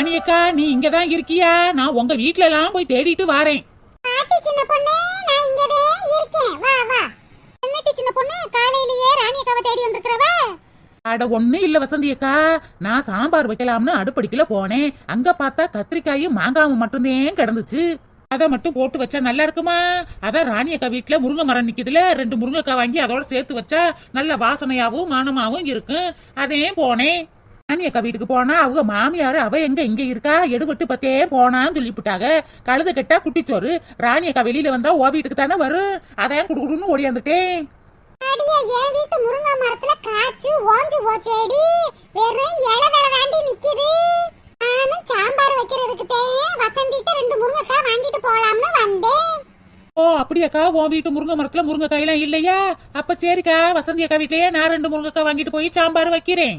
ராணியக்கா நீ இங்கதான் இருக்கியா? நான் உங்க வீட்ல எல்லாம் போய் தேடிட்டு வாரேன். பாட்டி சின்ன பொண்ணு நான் இங்கதே இருக்கேன். வா வா. என்னட்டி சின்ன பொண்ணு? காலையிலேயே தேடி வந்திருக்கிறவ? அட ஒண்ணும் இல்ல வசந்தி அக்கா நான் சாம்பார் வைக்கலாம்னு அடுப்படிக்கல போனேன். அங்க பார்த்தா கத்திரிக்காயும் மாங்காவும் மட்டும்தான் கிடந்துச்சு. அத மட்டும் போட்டு வச்சா நல்லா இருக்குமா? அதான் ராணி அக்கா வீட்டுல முருங்கை மரம் நிக்குதுல. ரெண்டு முருங்கைக்காய் வாங்கி அதோட சேர்த்து வச்சா நல்ல வாசனையாவும் மானமாவும் இருக்கும். அதே போனேன். அக்கா வீட்டுக்கு போனா அவங்க மாமியாரு அவ எங்க இங்க இருக்கா? எடுபட்டு பத்தே போனான்னு சொல்லிவிட்டாங்க. கழுத கெட்டா குட்டிச்சோறு. ராணி அக்கா வெளியில வந்தா ஓ வீட்டுக்கு தானே வரும் அதான் குடுக்குடுன்னு ஓடியாந்துட்டேன். அடியே என் வீட்டு முருங்கை மரத்துல காய்ச்சி ஓஞ்சு போச்சேடி. வெறும் இலதல தாண்டி நிக்குது. நானும் சாம்பார் வைக்கிறதுக்கு தேன் வசந்திட்ட ரெண்டு முருங்கைக்காய் வாங்கிட்டு போலாம்னு வந்தேன். ஓ அப்படியாக்கா உன் வீட்டு முருங்கை மரத்துல முருங்கைக்காய் எல்லாம் இல்லையா? அப்ப சரிக்கா வசந்தி அக்கா வீட்லயே நான் ரெண்டு முருங்கைக்காய் வாங்கிட்டு போய் சாம்பார் வைக்கிறேன்.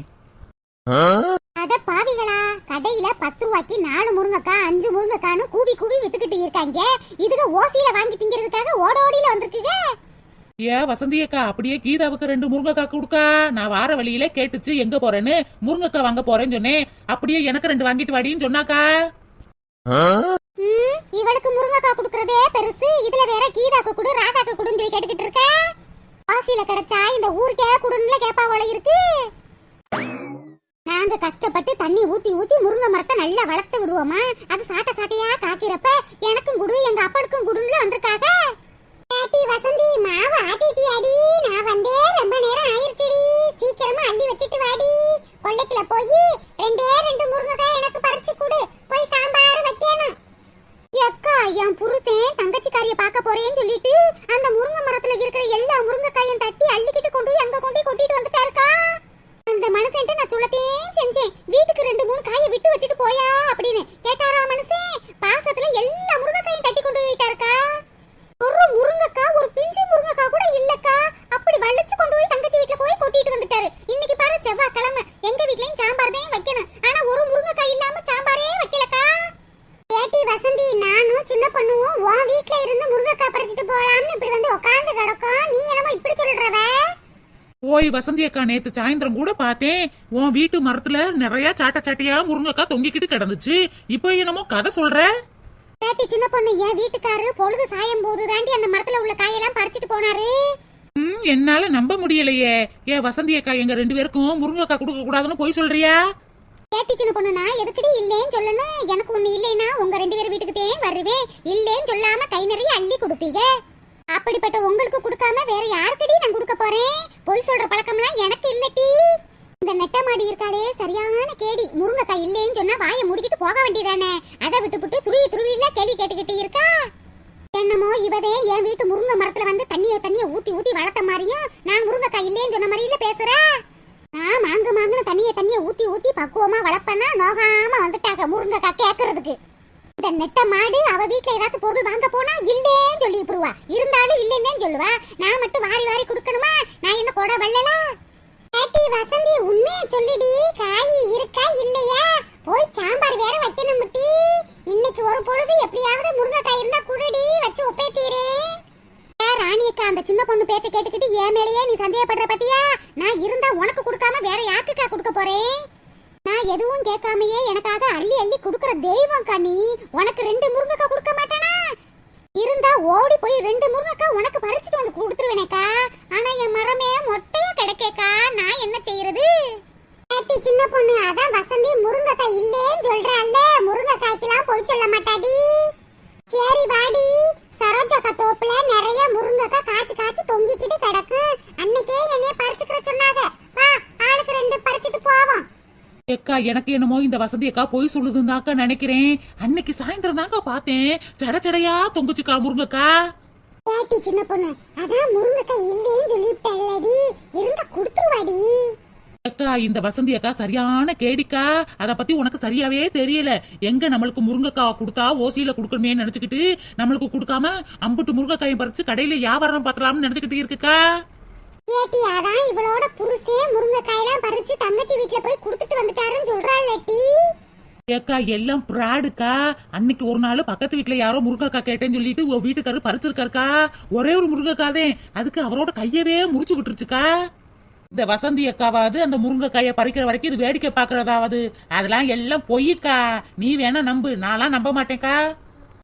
அட பாவிகளா கடையில பத்து ரூபாய்க்கு நாலு முருங்கைக்காய் அஞ்சு முருங்கைக்கான்னு கூவி கூவி வித்துக்கிட்டு இருக்காங்க. இதுக்கு ஓசியில வாங்கி திங்கிறதுக்காக ஓட ஓடியில வந்திருக்குங்க ஏ வசந்தி அக்கா அப்படியே கீதாவுக்கு ரெண்டு முருங்கைக்காய் கொடுக்கா. நான் வார வழியில கேட்டுச்சு எங்க போறேன்னு? முருங்கைக்காய் வாங்க போறேன்னு சொன்னேன். அப்படியே எனக்கு ரெண்டு வாங்கிட்டு வாடின்னு சொன்னாக்கா? ம், இவளுக்கு முருங்கைக்காய் குடுக்கறதே பெருசு. இதுல வேற கீதாக்கு குடு ராதாக்கு குடுன்னு சொல்லி கேட்டுக்கிட்டு இருக்க. வாசியில கிடைச்சா இந்த ஊருக்கே குடுன்னுல கேப்பா இருக்கு. நாங்க கஷ்டப்பட்டு தண்ணி ஊத்தி ஊத்தி முருங்கை மரத்தை நல்லா வளர்த்து விடுவோமா? அது சாட்ட சாட்டையா காக்கிறப்ப எனக்கும் குடு எங்க அப்பனுக்கும் குடுன்னு வந்திருக்காக. பாட்டி வசந்தி மாவு ஆட்டிட்டி அடி நான் வந்தே ரொம்ப நேரம் ஆயிருச்சுடி. சீக்கிரமா அள்ளி வச்சிட்டு வாடி. கொள்ளைக்குள்ள போய் ரெண்டே ரெண்டு முருங்கைக்காய் எனக்கு பறிச்சு கொடு. போய் சாம்பார் வைக்கணும். எக்கா என் புருஷன் தங்கச்சிக்காரிய பார்க்க போறேன்னு சொல்லிட்டு அந்த முருங்கை மரத்துல இருக்கிற எல்லா முருங்கைக்காயும் தட்டி அள்ளிக்கிட்டு கொண்டு எங்க அங்க கொண்டு போய் கொட்டிட்டு வந்துட்டாருக்கா. அந்த மனுஷன்ட்ட நான் சொல்லத்தேன் செஞ்சேன். வீட்டுக்கு ரெண்டு மூணு காயை விட்டு வச்சுட்டு போயா அப்படின்னு கேட்டாரா மனுஷன் பாசத்துல எல்லா முருங்கைக்காயும் தட்டி கொண்டு போயிட்டாருக்கா ஒரு முருங்கைக்காய் ஒரு பிஞ்சு முருங்கைக்காய் கூட இல்லக்கா அப்படி வலிச்சு கொண்டு போய் தங்கச்சி வீட்ல போய் கொட்டிட்டு வந்துட்டாரு இன்னைக்கு பாரு செவ்வாய்க்கிழமை எங்க வீட்லயும் சாம்பார் தான் வைக்கணும் ஆனா ஒரு முருங்கைக்காய் இல்லாம சாம்பாரே வைக்கலக்கா ஏட்டி வசந்தி நானும் சின்ன பொண்ணுவும் உன் வீட்ல இருந்து முருங்கைக்காய் பறிச்சிட்டு போலாம்னு இப்படி வந்து உட்கார்ந்து கிடக்கும் நீ என்னமோ இப்படி சொல்றவ ஓய் வசந்தி அக்கா நேத்து சாயந்தரம் கூட பார்த்தேன். உன் வீட்டு மரத்துல நிறைய சாட்ட சாட்டையா முருங்கைக்காய் தொங்கிக்கிட்டு கிடந்துச்சு. இப்போ என்னமோ கதை சொல்ற? ஏட்டி சின்ன பொண்ணு என் வீட்டுக்காரரு பொழுது சாயும் போது தாண்டி அந்த மரத்துல உள்ள காயெல்லாம் பறிச்சிட்டு போனாரு. ம் என்னால நம்ப முடியலையே. ஏ வசந்தி அக்கா எங்க ரெண்டு பேருக்கும் முருங்கைக்காய் கொடுக்க கூடாதுன்னு போய் சொல்றியா? ஏட்டி சின்ன பொண்ணு நான் எதுக்குடி இல்லேன்னு சொல்லணும்? எனக்கு ஒண்ணு இல்லைன்னா உங்க ரெண்டு பேர் வீட்டுக்கு தேன் வருவேன் இல்லேன்னு சொல்லாம கை நிறைய அள்ளி கொடுப்பீங்க. அப்படிப்பட்ட உங்களுக்கு கொடுக்காம வேற யாருக்கடி நான் கொடுக்க போறேன்? பொய் சொல்ற பழக்கம்லாம் எனக்கு இல்லடி இந்த நெட்ட மாடி இருக்காளே சரியான கேடி முருங்கக்காய் இல்லேன்னு சொன்னா வாயை முடிக்கிட்டு போக வேண்டியதானே? அதை விட்டுப்புட்டு துருவி துருவியில கேள்வி கேட்டுக்கிட்டு இருக்கா? என்னமோ இவதே என் வீட்டு முருங்கை மரத்துல வந்து தண்ணிய தண்ணிய ஊத்தி ஊத்தி வளர்த்த மாதிரியும் நான் முருங்கக்காய் இல்லேன்னு சொன்ன மாதிரியில பேசுறா? நான் மாங்கு மாங்குன்னு தண்ணிய தண்ணிய ஊத்தி ஊத்தி பக்குவமா வளர்ப்பேன்னா நோகாம வந்துட்டாங்க முருங்கக்காய் கேக்குறதுக்கு. இந்த நெட்ட மாடு அவ வீட்டுல ஏதாச்சும் பொருள் வாங்க போனா இல்லேன்னு சொல்லி புருவா சொல்லுவா? நான் மட்டும் வாரி வாரி கொடுக்கணுமா நான் என்ன கொடை வள்ளலா ஏட்டி வசந்தி உண்மையை சொல்லிடி காய் இருக்கா இல்லையா போய் சாம்பார் வேற வைக்கணும் முட்டி இன்னைக்கு ஒரு பொழுது எப்படியாவது முருங்கைக்காய் இருந்தா குடுடி வச்சு ஒப்பேத்தீரே ஏ, ராணி அக்கா அந்த சின்ன பொண்ணு பேச்ச கேட்டுக்கிட்டு என் மேலேயே நீ சந்தேகப்படுற பத்தியா நான் இருந்தா உனக்கு கொடுக்காம வேற யாருக்குக்கா கொடுக்க போறேன் நான் எதுவும் கேட்காமயே எனக்காக அள்ளி அள்ளி குடுக்கற தெய்வம் கண்ணி உனக்கு ரெண்டு முருங்கைக்காய் கொடுக்க மாட்டேனா இருந்தா ஓடி போய் ரெண்டு முருங்கைக்காய் உனக்கு பறிச்சுட்டு வந்து கொடுத்துருவேனேக்கா ஆனா என் மரமே மொட்டையா கிடைக்கேக்கா நான் என்ன செய்யறது ஏட்டி சின்ன பொண்ணு அதான் வசந்தி முருங்கைக்காய் இல்லேன்னு சொல்றாள்ல முருங்கைக்காய்க்கெல்லாம் மாட்டாடி சரி வாடி. சரோஜாக்கா தோப்புல நிறைய முருங்கைக்காய் காய்ச்சி காய்ச்சி தொங்கிக்கிட்டு கிடக்கு. அன்னைக்கே என்னைய பறிச்சுக்கிற சொன்னாங்க. வா ஆளுக்கு ரெண்டு பறிச்சிட்டு போவோம். அக்கா எனக்கு என்னமோ இந்த வசந்தி அக்கா போய் சொல்லுதுந்தாக்கா நினைக்கிறேன். அன்னைக்கு சாயந்தரம் தாங்க பார்த்தேன். சட சடையா தொங்குச்சுக்கா முருங்கக்கா. ஏட்டி சின்ன பொண்ணு அதான் முருங்கைக்காய் இல்லேன்னு சொல்லிவிட்டல்லடி இருந்தா கொடுத்துருவாடி. அக்கா இந்த வசந்தி அக்கா சரியான கேடிக்கா. அத பத்தி உனக்கு சரியாவே தெரியல. எங்க நம்மளுக்கு முருங்கைக்காய் கொடுத்தா ஓசியில கொடுக்கணுமே நினைச்சுக்கிட்டு நம்மளுக்கு கொடுக்காம அம்புட்டு முருங்கைக்காயை பறிச்சு கடையில வியாபாரம் பார்த்தலாம்னு நினைச்சுக்கிட்டு இருக்குக்கா? ஏட்டி அதான் இவளோட புருஷே முருங்கைக்காயெல்லாம் பறிச்சு தங்கச்சி வீட்ல போய் கொடுத்துட்டு வந்துட்டாருன்னு சொல்றாள்லட்டி ஏக்கா எல்லாம் பிராடுக்கா. அன்னைக்கு ஒரு நாள் பக்கத்து வீட்டுல யாரோ முருங்கைக்காய் கேட்டேன்னு சொல்லிட்டு வீட்டுக்காரரு பறிச்சிருக்காருக்கா. ஒரே ஒரு முருங்கைக்காதே. அதுக்கு அவரோட கையவே முறிச்சு விட்டுருச்சுக்கா. இந்த வசந்தி அக்காவாவது அந்த முருங்கைக்காயை பறிக்கிற வரைக்கும் இது வேடிக்கை பாக்குறதாவது அதெல்லாம் எல்லாம் பொய்க்கா. நீ வேணா நம்பு. நான்லாம் நம்ப மாட்டேன்க்கா.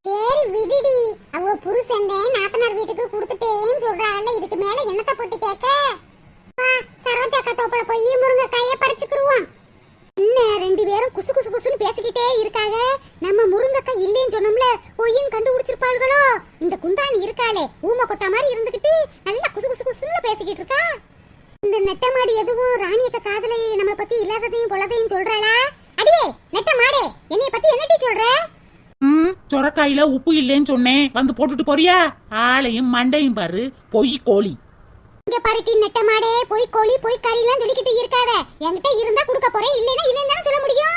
சரி விடுடி. அவ புருஷன் நாத்தனார் வீட்டுக்கு கொடுத்துட்டேன்னு சொல்றாள் இதுக்கு மேல என்னத்த போட்டு கேட்க? வா, சரோஜாக்கா தோப்புல போய் முருங்கைக்காயை பறிச்சுக்கிருவோம். என்ன ரெண்டு பேரும் குசு குசு குசுன்னு பேசிக்கிட்டே இருக்காங்க நம்ம முருங்கைக்காய் இல்லைன்னு சொன்னோம்ல பொய்யும் கண்டுபிடிச்சிருப்பாள்களோ? இந்த குந்தாணி இருக்காளே ஊமை கொட்டா மாதிரி இருந்துகிட்டு நல்லா குசு குசு குசுன்னு பேசிக்கிட்டு இருக்கா? இந்த நெட்ட மாடு எதுவும் ராணியக்க காதலை நம்மள பத்தி இல்லாததையும் பொல்லதையும் சொல்றாளா? அடியே நெட்ட மாடே என்னைய பத்தி என்னடி சொல்ற? ம் சொரக்காயில உப்பு இல்லைன்னு சொன்னேன். வந்து போட்டுட்டு போறியா? ஆளையும் மண்டையும் பாரு பொய் கோழி. இங்க பருட்டி நெட்ட மாடே போய் கோழி போய் கறிலாம் சொல்லிக்கிட்டு இருக்காத. என்கிட்ட இருந்தா கொடுக்க போறேன் இல்லைன்னா இல்லைன்னு சொல்ல முடியும்?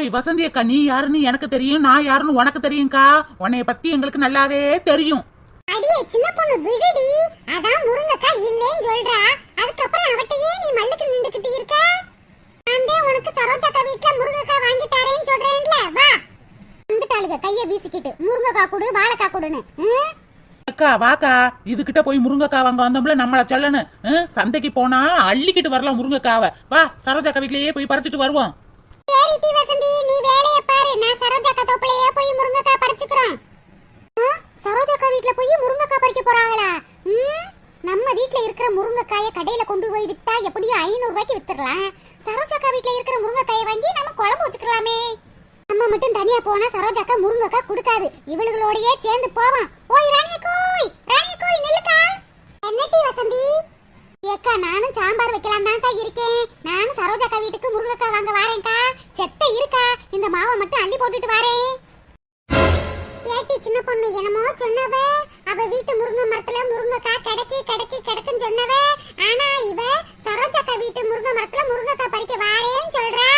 ஏய் வசந்தி அக்கா நீ யாருன்னு எனக்கு தெரியும் நான் யாருன்னு உனக்கு தெரியும்க்கா. உன்னைய பத்தி எங்களுக்கு நல்லாவே தெரியும். அடியே சின்ன பொண்ணு விடுடி. அதான் முருங்கக்காய் இல்லைன்னு சொல்றா. அதுக்கப்புறம் அவட்டையே நீ மல்லுக்கு நின்றுக்கிட்டு இருக்க? நான் தான் உனக்கு சரோஜாக்கா வீட்ல முருங்கக்காய் வாங்கி தரேன்னு சொல்றேன்ல வா. வந்துட்டாளுங்க கைய வீசிக்கிட்டு. முருங்கக்காய் கொடு வாழைக்காய் கொடுன்னு? அக்கா வாக்கா. இதுகிட்ட போய் முருங்கைக்காய் வாங்க வந்தோம்ல நம்மள சொல்லணும் ம், சந்தைக்கு போனா அள்ளிக்கிட்டு வரலாம் முருங்கைக்காவை. வா சரோஜாக்கா வீட்லயே போய் பறிச்சிட்டு வருவோம். சரி டி வசந்தி நீ வேலைய பாரு. நான் சரோஜாக்கா தோப்புலயே போய் முருங்கக்காய் பறிச்சுக்கிறோம். ஆ, சரோஜாக்கா வீட்ல போய் முருங்கக்காய் பறிக்க போறாங்களா? நம்ம வீட்ல இருக்கிற முருங்கைக்காயை கடையில கொண்டு போய் வித்தா எப்படியும் ஐநூறு ரூபாய்க்கு வித்துடலாம் சரோஜாக்கா வீட்ல இருக்கிற முருங்கைக்காயை வாங்கி நம்ம குழம்பு வச்சுக்கலாமே. நம்ம மட்டும் தனியா போனா சரோஜாக்கா முருங்கைக்காய் கொடுக்காது. இவளுகளோடயே சேர்ந்து போவோம். ஓய் ராணி கோய் ராணி கோய் நில்லுக்கா. என்னடி வசந்தி? ஏக்கா நானும் சாம்பார் வைக்கலாம் தான்க்கா இருக்கேன். நானும் சரோஜாக்கா வீட்டுக்கு முருங்கைக்காய் வாங்க வாரேன்க்கா. செத்த இருக்கா. இந்த மாவை மட்டும் அள்ளி போட்டுட்டு வாரேன் கேட்டி சின்ன பொண்ணு என்னமோ சொன்னவ? அவ வீட்டு முருங்கை மரத்துல முருங்கைக்காய் கிடக்கு கிடக்கு கிடக்குன்னு சொன்னவ. ஆனா இவ சரோஜாக்கா வீட்டு முருங்கை மரத்துல முருங்கைக்காய் பறிக்க வாரேன்னு சொல்றா.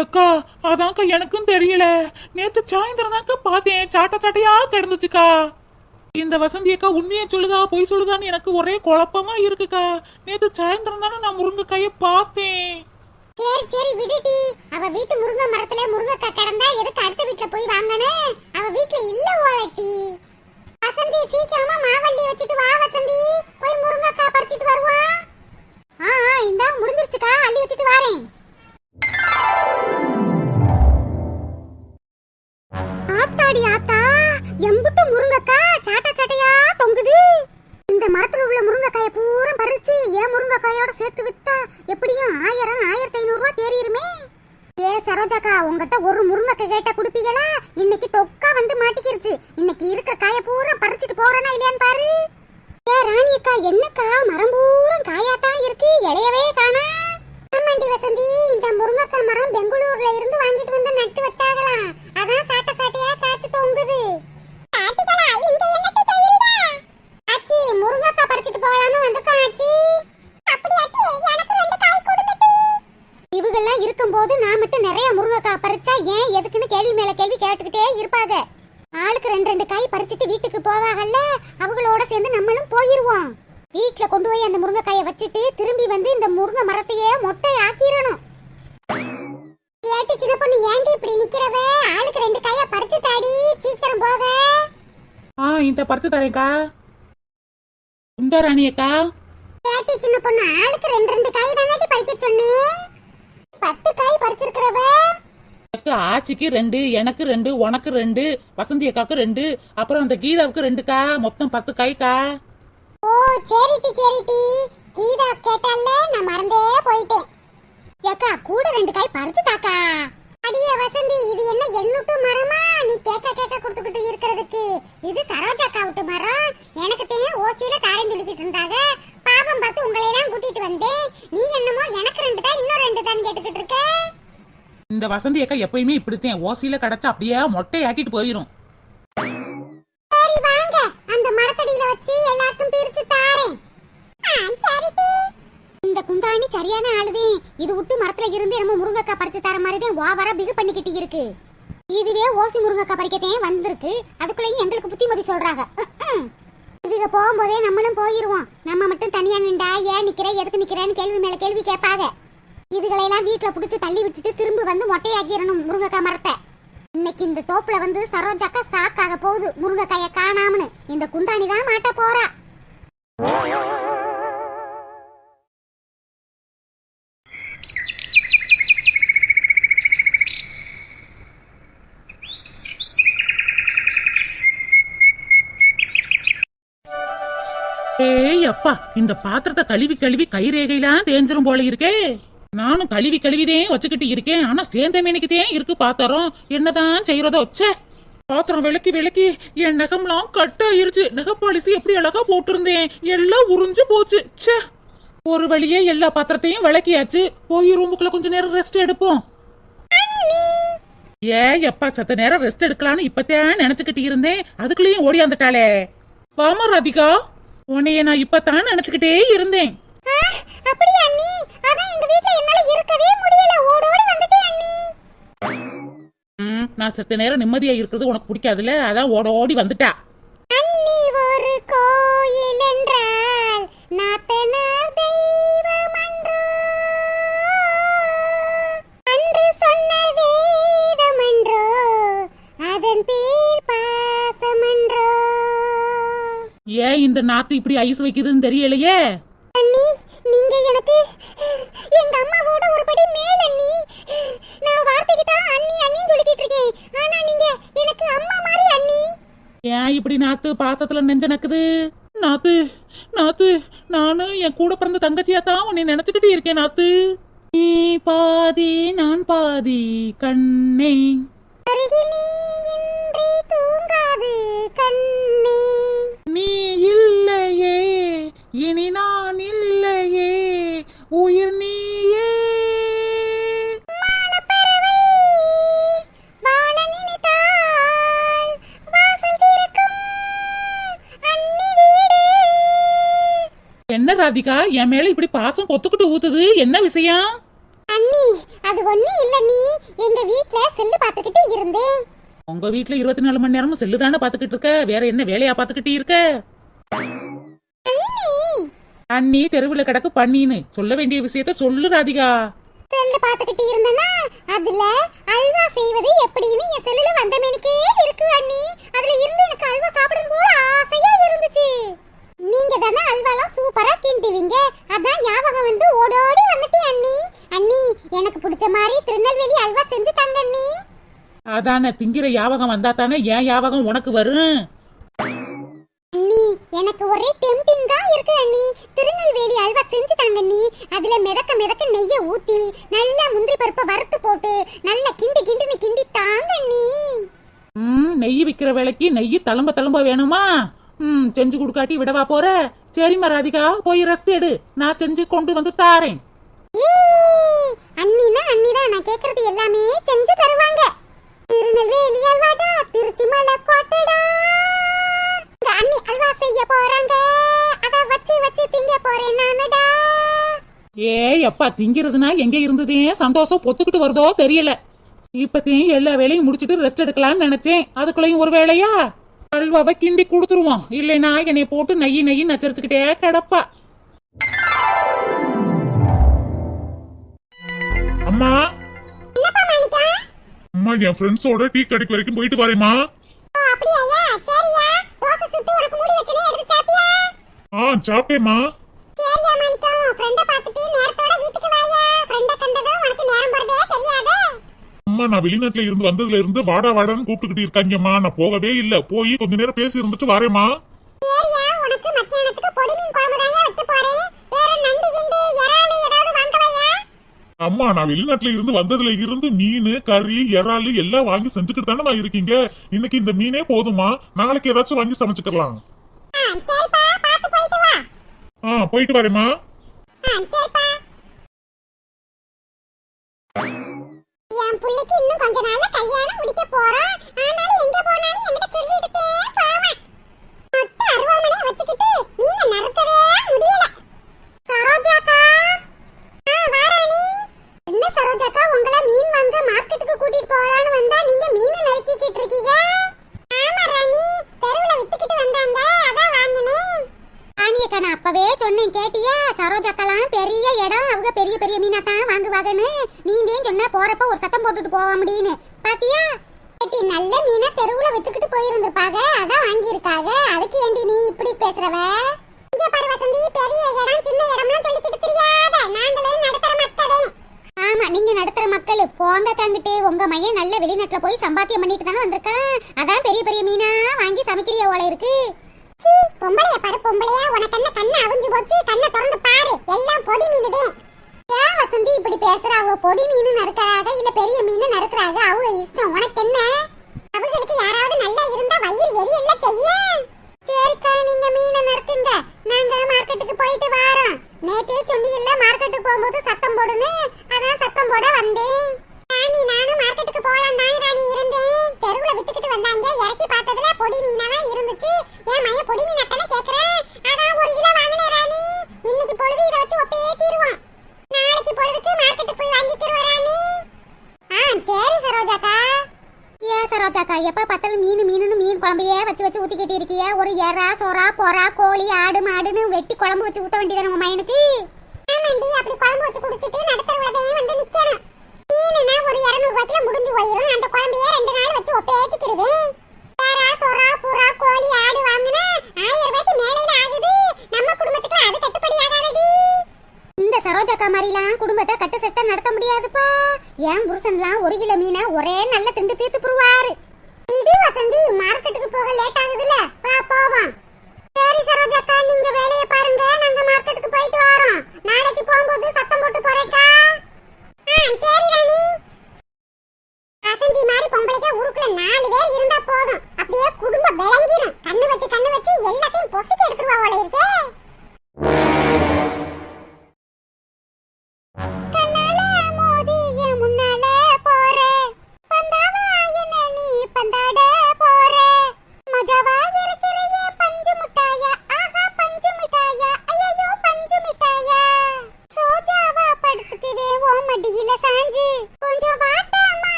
அக்கா அதான்க்கா எனக்கும் தெரியல. நேத்து சாயந்தரம் தான்க்கா பார்த்தேன். சாட்ட சாட்டையா கிடந்துச்சுக்கா. இந்த வசந்தி அக்கா உண்மையை சொல்லுதா பொய் சொல்லுதான்னு எனக்கு ஒரே குழப்பமா இருக்குக்கா. நேத்து சாயந்தரம் தானே நான் முருங்கைக்காயை பார்த்தேன். சரி சரி விடுடி. அவ வீட்டு முருங்கை மரத்துல முருங்கக்காய் கிடந்தா எதுக்கு அடுத்த வீட்ல போய் வாங்கணும்? அவ வீட்ல இல்ல ஓலட்டி. வசந்தி சீக்கிரமா மாவள்ளி வச்சுட்டு வா வசந்தி. போய் முருங்கைக்காய் பறிச்சிட்டு வருவோம் ஆ ஆ இந்தா முடிஞ்சிருச்சுக்கா. அள்ளி வச்சுட்டு வாரேன். ஆத்தாடி ஆத்தா எம்புட்டு முருங்கைக்காய் சாட்ட சாட்டையா தொங்குது இந்த மரத்துல உள்ள முருங்கைக்காய பூரா பறிச்சு ஏன் முருங்கைக்காயோட சேர்த்து வித்தா எப்படியும் ஆயிரம் ஆயிரத்தி ஐநூறு ரூபாய் தேறிடுமே ஏ சரோஜாக்கா உங்ககிட்ட ஒரு முருங்கைக்காய் கேட்டா குடுப்பீங்களா இன்னைக்கு தொக்கா வந்து மாட்டிக்கிருச்சு இன்னைக்கு இருக்கிற காய பூரா பறிச்சிட்டு போறேனா இல்லையான்னு பாரு ஏ ராணி அக்கா என்னக்கா மரம் பூரா காயாத்தான் இருக்கு இலையவே காணா ஆமாண்டி வசந்தி இந்த முருங்கைக்காய் மரம் பெங்களூர்ல இருந்து வாங்கிட்டு வந்து நட்டு வச்சாங்களாம் அதான் சாட்ட சாட்டையா காய்ச்சி தொங்குது ஆட்டிகளா இங்க என்னட்டு செய்யுறீங்க ஆச்சி முருங்கக்காய் பறிச்சிட்டு போகலாம்னு வந்திருக்கோம் ஆச்சி அப்படியாட்டி எனக்கு ரெண்டு காய் கொடுங்கட்டி இவங்கெல்லாம் இருக்கும்போது நான் மட்டும் நிறைய முருங்கைக்காய் பறிச்சா ஏன் எதுக்குன்னு கேள்வி மேல கேள்வி கேட்டுக்கிட்டே இருப்பாங்க. ஆளுக்கு ரெண்டு ரெண்டு காய் பறிச்சிட்டு வீட்டுக்கு போவாங்கல்ல அவங்களோட சேர்ந்து நம்மளும் போயிருவோம். வீட்ல கொண்டு போய் அந்த முருங்கைக்காயை வச்சுட்டு திரும்பி வந்து இந்த முருங்கை மரத்தையே மொட்டை ஆக்கிரணும் ஏட்டி சின்ன பொண்ணு ஏன்டி இப்படி நிக்கிறவ? ஆளுக்கு ரெண்டு காயா பறிச்சு தாடி சீக்கிரம் போக. ஆ இந்த பறிச்சு தரேன்க்கா. இந்த ராணி அக்கா ஏட்டி சின்ன பொண்ணு ஆளுக்கு ரெண்டு ரெண்டு காய் தானே பறிக்க சொன்னேன் பத்து காய் பறிச்சிருக்கிறவ? அக்கா ஆச்சிக்கு ரெண்டு எனக்கு ரெண்டு உனக்கு ரெண்டு வசந்தி அக்காக்கு ரெண்டு அப்புறம் அந்த கீதாவுக்கு ரெண்டுக்கா? மொத்தம் பத்து காய்க்கா ஓ சரிட்டி சரிட்டி கீதா கேட்டால நான் மறந்தே போயிட்டேன். ஏக்கா கூட ரெண்டு காய் பறிச்சு தாக்கா. அடியே வசந்தி இது என்ன என்னுட்டு மரமா? நீ கேக்க கேக்க கொடுத்துக்கிட்டு இருக்கிறதுக்கு. இது சரோஜாக்கா விட்டு மரம். எனக்கு தெரியும் ஓசியில தாரேன்னு சொல்லிக்கிட்டு இருந்தாங்க. பாவம் பார்த்து உங்களை எல்லாம் கூட்டிட்டு வந்தேன். நீ என்னமோ எனக்கு ரெண்டு தான் இன்னும் ரெண்டு தான் கேட்டுக்கிட்டு இருக்க? இந்த வசந்தி அக்கா எப்பயுமே இப்படித்தான். ஓசியில கிடைச்சா அப்படியே மொட்டையாக்கிட்டு போயிரும். சரி வாங்க. அந்த மரத்தடியில வச்சு எல்லாருக்கும் பிரிச்சு தாரேன். இந்த குந்தாணி சரியான ஆளுதே. இது விட்டு மரத்துல இருந்து நம்ம முருங்கக்காய் பறிச்சு தர மாதிரி தான் ஓவரா பிகு பண்ணிக்கிட்டு இருக்கு. இதுவே ஓசி முருங்கக்காய் பறிக்கத்தே வந்திருக்கு. அதுக்குள்ளேயும் எங்களுக்கு புத்திமதி சொல்றாங்க. உம். போகும்போதே நம்மளும் போயிருவோம். நம்ம மட்டும் தனியா நின்றா ஏன் நிக்கிற எதுக்கு நிக்கிறேன்னு கேள்வி மேல கேள்வி கேட்பாங்க. இதுகளையெல்லாம் வீட்டுல புடிச்சு தள்ளி விட்டுட்டு திரும்ப வந்து மொட்டையாக்கிடணும் முருங்கைக்காய் மரத்தை. இன்னைக்கு இந்த தோப்புல வந்து சரோஜாக்கா சாக்காக போகுது. முருங்கைக்காய காணாமனு. இந்த குந்தாணி தான் மாட்ட போறா. ஏய் அப்பா இந்த பாத்திரத்தை கழுவி கழுவி கை ரேகையெல்லாம் தேஞ்சிரும் போல இருக்கே. நானும் கழுவி கழுவிதே வச்சுக்கிட்டு இருக்கேன். ஆனா சேர்ந்த மீனுக்குதே இருக்கு பாத்திரம். என்னதான் செய்யறதோ ச்சே. பாத்திரம் விளக்கி விளக்கி என் நகம்லாம் கட் ஆயிருச்சு நகைப்பாலிசி எப்படி அழகா போட்டிருந்தேன். எல்லாம் உறிஞ்சு போச்சு. ச்சே. ஒரு வழியே எல்லா பாத்திரத்தையும் விளக்கியாச்சு. போய் ரூமுக்குள்ள கொஞ்ச நேரம் ரெஸ்ட் எடுப்போம். ஏ எப்பா சத்த நேரம் ரெஸ்ட் எடுக்கலாம்னு இப்பத்தான் நினைச்சுக்கிட்டு இருந்தேன். அதுக்குள்ளேயும் ஓடியாந்துட்டாளே வாமா ராதிகா. உன்னைய நான் இப்பத்தான் நினைச்சுக்கிட்டே இருந்தேன். அப்படியா அண்ணி? அதான் எங்க வீட்ல என்னால இருக்கவே முடியல. ஓடோடி வந்துட்டேன் அண்ணி. ம், நான் செத்த நேரம் நிம்மதியா இருக்கிறது உனக்கு பிடிக்காதுல்ல? அதான் ஓட ஓடி வந்துட்டா. அண்ணி ஒரு கோயில் என்றால் நாத்தனார் தெய்வம் அன்றோ. அன்று சொன்ன வேதம் அன்றோ. அதன் பேர் பாசமன்றோ ஏன் இந்த நாத்து இப்படி ஐஸ் வைக்குதுன்னு தெரியலையே அண்ணி நீங்க எனக்கு எங்க அம்மாவோட ஒரு படி மேல் அண்ணி நான் வார்த்தைக்கு தான் அண்ணி அண்ணின்னு சொல்லிக்கிட்டு இருக்கேன் ஆனா நீங்க எனக்கு அம்மா மாதிரி அண்ணி நாத்து பாசத்துல நெஞ்ச நக்குது. நாத்து நாத்து நானும் என் கூட பிறந்த தங்கச்சியா தான் உன்னை நினைச்சுக்கிட்டு இருக்கேன் நாத்து. நீ பாதி நான் பாதி கண்ணே. நீ இன்றி தூங்காது கண்ணே. நீ இல்லையே இனி நான் இல்லையே. உயிர் நீயே ராதிகா என் மேல இப்படி பாசம் பொத்துக்கிட்டு ஊத்துது. என்ன விஷயம்? அண்ணி அது ஒண்ணு இல்ல நீ எங்க வீட்ல செல்லு பாத்துக்கிட்டு இருந்தேன் உங்க வீட்ல இருபத்தி நாலு மணி நேரமும் செல்லு தானே பாத்துக்கிட்டு இருக்க? வேற என்ன வேலையா பாத்துக்கிட்டு இருக்க? அண்ணி. தெருவுல கிடக்கு பண்ணின்னு சொல்ல வேண்டிய விஷயத்த சொல்லு ராதிகா. செல்லு பாத்துக்கிட்டு இருந்தனா அதுல அல்வா செய்வது எப்படின்னு என் செல்லுல வந்த மேனிக்கே இருக்கு அண்ணி. அதுல இருந்து எனக்கு அல்வா சாப்பிடணும் போல ஆசையா இருந்துச்சு. நீங்க தானே அல்வாலாம் சூப்பரா கிண்டுவீங்க? அதான் ஞாபகம் வந்து ஓடோடி வந்துட்டேன் அண்ணி. அண்ணி எனக்கு பிடிச்ச மாதிரி திருநெல்வேலி அல்வா செஞ்சு தாங்க அண்ணி. அதானே திங்கிற யாபகம் வந்தா தானே என் யாபகம் உனக்கு வரும்? அண்ணி எனக்கு ஒரே டெம்டிங்கா இருக்கு அண்ணி. திருநெல்வேலி அல்வா செஞ்சு தாங்க அண்ணி. அதுல மிதக்க மிதக்க நெய்ய ஊத்தி நல்லா முந்திரி பருப்பை வறுத்து போட்டு நல்லா கிண்டி கிண்டின்னு கிண்டி தாங்க அண்ணி. ம் நெய் விக்கிற வேலைக்கு நெய் தழும்ப தழும்ப வேணுமா? ம் செஞ்சு கொடுக்காட்டி விடவா போற? சரிம்மா ராதிகா போய் ரெஸ்ட் எடு. நான் செஞ்சு கொண்டு வந்து தாரேன். அண்ணினா அண்ணிதான். நான் கேக்குறது எல்லாமே செஞ்சு தருவாங்க. திருநெல்வேலி அல்வாடா திருச்சி மலை கோட்டடா இந்த அண்ணி அல்வா செய்ய போறாங்க. அத வச்சு வச்சு திங்க போறேன் நானடா. ஏய் அப்பா திங்கிறதுனா எங்க இருந்ததே? சந்தோஷம் பொத்துக்கிட்டு வருதோ தெரியல. இப்பத்தையும் எல்லா வேலையும் முடிச்சிட்டு ரெஸ்ட் எடுக்கலாம்னு நினைச்சேன். அதுக்குள்ளயும் ஒரு வேலையா? அல்வாவை கிண்டி கொடுத்துருவோம் இல்லைனா என்னை போட்டு நெய் நெய் நச்சரிச்சுக்கிட்டே கிடப்பா. அம்மா. அம்மா என் ஃப்ரெண்ட்ஸோட டீ கடைக்கு வரைக்கும் போயிட்டு வரேம்மா. ஆ சாப்பிட்டேம்மா. ஃப்ரெண்ட பார்த்துட்டு நேரத்தோட வீட்டுக்கு வாயா. ஃப்ரெண்ட கண்டதும் உனக்கு நேரம் போறதே தெரியாதே. அம்மா நான் வெளிநாட்டுல இருந்து வந்ததுல இருந்து வாடா வாடான்னு கூப்பிட்டுக்கிட்டு இருக்காங்கம்மா. நான் போகவே இல்ல. போய் கொஞ்ச நேரம் பேசி இருந்துட்டு வரேம்மா. அம்மா நான் வெளிநாட்டுல இருந்து வந்ததுல இருந்து மீன் கறி இறாலு எல்லாம் வாங்கி செஞ்சுக்கிட்டு தானே இருக்கீங்க. இன்னைக்கு இந்த மீனே போதுமா நாளைக்கு ஏதாச்சும் வாங்கி சமைச்சுக்கலாம் ஆ போயிட்டு வரேம்மா. என் புள்ளைக்கு இன்னும் கொஞ்ச நாள்ல கல்யாணம் முடிக்க போறோம். ஆனாலும் எங்க போனாலும் என்கிட்ட சொல்லிட்டே போவான். மொத்த அருவாமனை வச்சுக்கிட்டு மீனை நறுக்கவே முடியல. சரோஜாக்கா ஆ வாராணி என்ன சரோஜாக்கா உங்களை மீன் வாங்க மார்க்கெட்டுக்கு கூட்டிட்டு போகலான்னு வந்தா நீங்க மீனை நறுக்கிக்கிட்டு இருக்கீங்க? ஆமா ராணி தெருவுல வித்துக்கிட்டு வந்தாங்க அதான் வாங்கினேன். ஆனியக்கா நான் அப்பவே சொன்னேன் கேட்டியா? சரோஜாக்கெல்லாம் பெரிய இடம் அவங்க பெரிய பெரிய மீனா தான் வாங்குவாங்கன்னு. போறப்ப ஒரு சத்தம் போட்டுட்டு போவா முடியும்னு. பாத்தியா? ஏட்டி நல்ல மீனா தெருவுல வித்துக்கிட்டு போயிருந்திருப்பாங்க அதான் வாங்கியிருக்காங்க அதுக்கு ஏண்டி நீ இப்படி பேசுறவ? இங்க பாரு வசந்தி பெரிய இடம் சின்ன இடம்லாம் சொல்லிக்கிட்டு தெரியாத நாங்களே நடுத்தர மக்களே. ஆமா நீங்க நடுத்தர மக்கள். போங்க தங்கிட்டு உங்க மையம் நல்ல வெளிநாட்டுல போய் சம்பாத்தியம் பண்ணிட்டு தானே வந்திருக்கான் அதான் பெரிய பெரிய மீனா வாங்கி சமைக்கிறிய ஓலை இருக்கு? பொம்பளைய பாரு பொம்பளையா. உனக்கு என்ன கண்ணு அவிஞ்சு போச்சு. கண்ணை திறந்து பாரு. எல்லாம் பொடி மீனுதே. ஏன் வசந்தி இப்படி பேசுற? அவங்க பொடி மீன் நறுக்கிறாங்க இல்ல பெரிய மீன் நறுக்கிறாங்க அவங்க இஷ்டம். உனக்கு என்ன? அவங்களுக்கு யாராவது நல்லா இருந்தா வயிறு எரியெல்லாம் செய்ய. quay lắm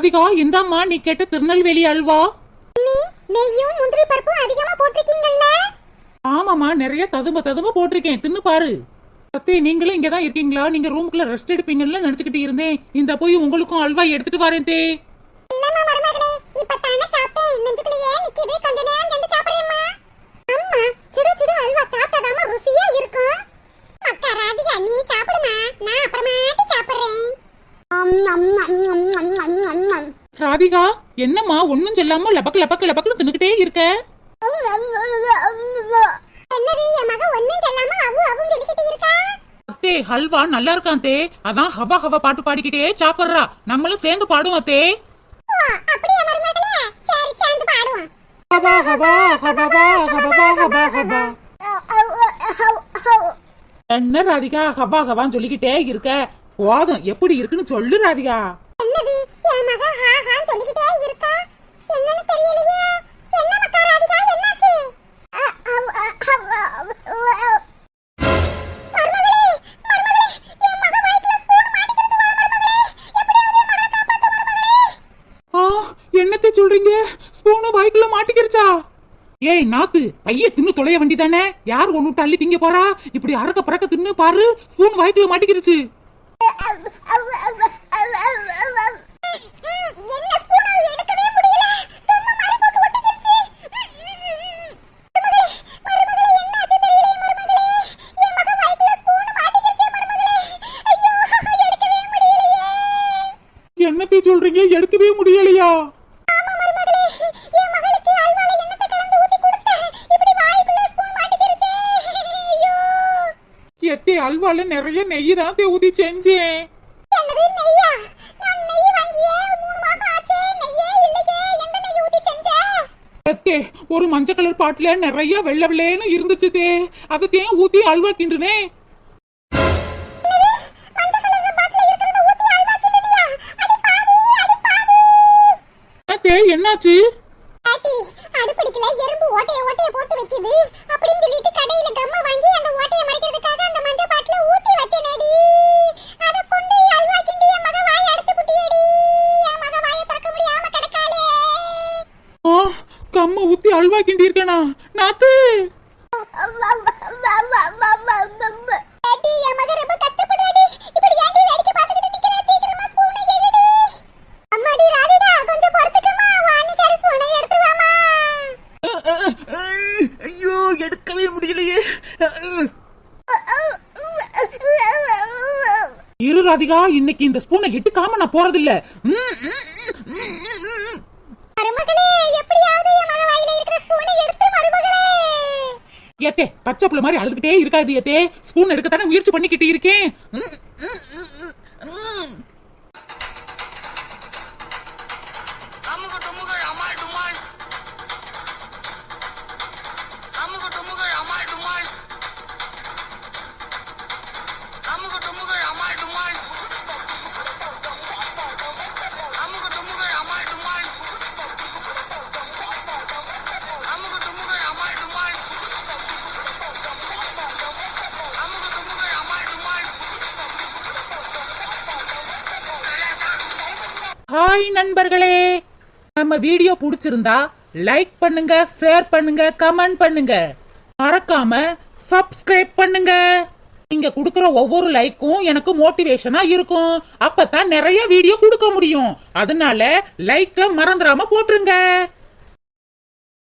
ராதிகா இந்தாம்மா நீ கேட்ட திருநெல்வேலி அல்வா? நீ நெய்யும் முந்திரி பருப்பும் அதிகமா போட்டிருக்கீங்கல்ல? ஆமாமா நிறைய ததும்ப ததும்ப போட்டிருக்கேன். தின்னு பாரு. சத்தி நீங்களும் இங்கதான் இருக்கீங்களா? நீங்க ரூமுக்குள்ள ரெஸ்ட் எடுப்பீங்கன்னு நினைச்சுக்கிட்டு இருந்தேன். இந்த போய் உங்களுக்கும் அல்வா எடுத்துட்டு வரேன் தே. என்னம்மா ஒன்னும் சொல்லாம லபக்கு லபக்கு லபக்குன்னு தின்னுகிட்டே இருக்க? அத்தே ஹல்வா நல்லா இருக்கான் தே அதான் ஹவா ஹவா பாட்டு பாடிக்கிட்டே சாப்பிடுறா. நம்மளும் சேர்ந்து பாடுவோம் தே ஹவா ஹவா ஹவா ஹவா ஹவா ஹவா. என்ன ராதிகா ஹவா ஹவான்னு சொல்லிக்கிட்டே இருக்க? போதும் எப்படி இருக்குன்னு சொல்லு ராதிகா. என்னது? என் மக ஹா ஹான்னு சொல்லிக்கிட்டே இருக்கா? என்னன்னு தெரியலையே. என்ன மக்கா ராதிகா? என்னாச்சு? ஆ என்னத்தை சொல்றீங்க? ஸ்பூனும் வாய்க்குள்ள மாட்டிக்கிருச்சா ஏய் நாத்து பைய தின்னு தொலைய வண்டிதானே? யார் ஒன்னு விட்டு அள்ளி திங்க போறா? இப்படி அறக்க பறக்க தின்னு பாரு ஸ்பூன் வாய்க்குள்ள மாட்டிக்கிருச்சு என்னத்தை சொல்றீங்க? எடுக்கவே முடியலையா? இல்லையே. எந்த நெய் ஊத்தி செஞ்ச? அத்தே ஒரு மஞ்சள் கலர் பாட்டுல நிறைய வெள்ளை வெள்ளைன்னு இருந்துச்சு தே அதை தேன் ஊத்தி அல்வா கிண்டுனே என்னாச்சு? எறும்பு ஓட்டைய ஓட்டைய போட்டு வைக்குது. ராதிகா இன்னைக்கு இந்த ஸ்பூனை இட்டுக்காம நான் போறதில்ல. ஏத்தே பச்சை புள்ள மாதிரி அழுதுகிட்டே இருக்காது ஏத்தே. ஸ்பூன் எடுக்கத்தானே முயற்சி பண்ணிக்கிட்டு இருக்கேன். நண்பர்களே நம்ம வீடியோ பிடிச்சிருந்தா லைக் பண்ணுங்க ஷேர் பண்ணுங்க கமெண்ட் பண்ணுங்க. மறக்காம சப்ஸ்கிரைப் பண்ணுங்க. நீங்க கொடுக்குற ஒவ்வொரு லைக்கும் எனக்கு மோட்டிவேஷனா இருக்கும். அப்பதான் நிறைய வீடியோ கொடுக்க முடியும். அதனால லைக்க மறந்துடாம போட்டுருங்க.